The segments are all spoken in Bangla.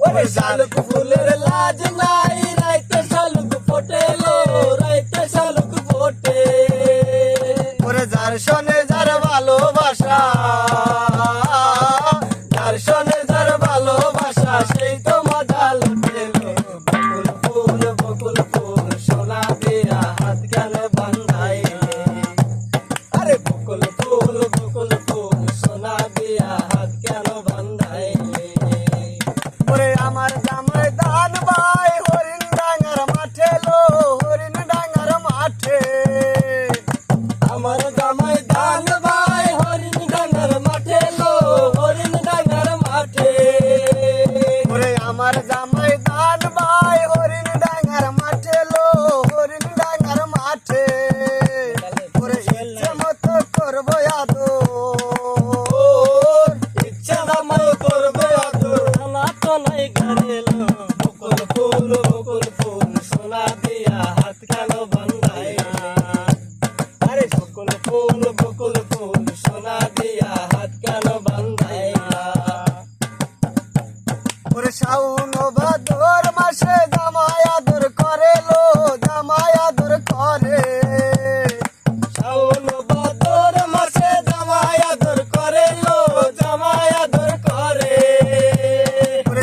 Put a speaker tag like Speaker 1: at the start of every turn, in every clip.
Speaker 1: ওরে শালুক ফুলের লাজ নাই রাইতে শালুক ফোটেলো আমার জামাই দান ভাই হরিণ ডাঙ্গার মাঠে লো হরিণ ডাঙ্গার মাঠে। ওরে ইচ্ছে মতো করব আদর। ইচ্ছে মতো করব আদর। না তো নাই ঘরে বকুল ফুল বকুল ফুল সোনা দিয়া হাত কেন শাউন ভাদর মাসে জামাই আদর করে লো, জামাই আদর করে। শাউন ভাদর মাসে জামাই আদর করে লো, জামাই আদর করে।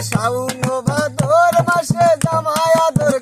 Speaker 1: শাউন ভাদর মাসে জামাই আদর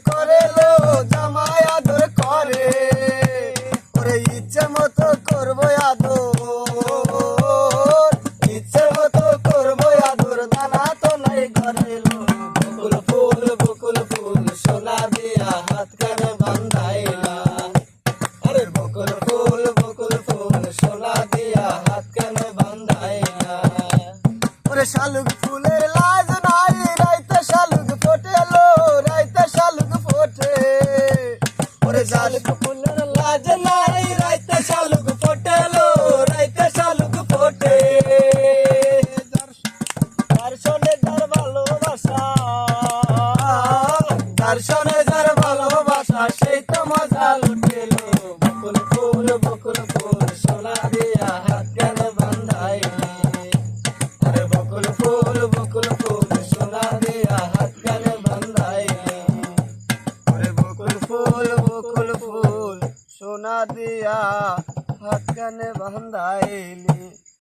Speaker 1: শালুক ফুলের লাজ নাই, রাইতে শালুক ফোটে লো রাইতে শালুক ফোটে। ওরে শালুক ফুলের লাজ নাই, রাইতে শালুক ফোটে লো রাইতে শালুক ফোটে। দর্শনে যার ভালোবাসা, দর্শনে যার ভালোবাসা, সেই তো মজা লুটেলো। না দিয়া হাত বান্ধাইলি।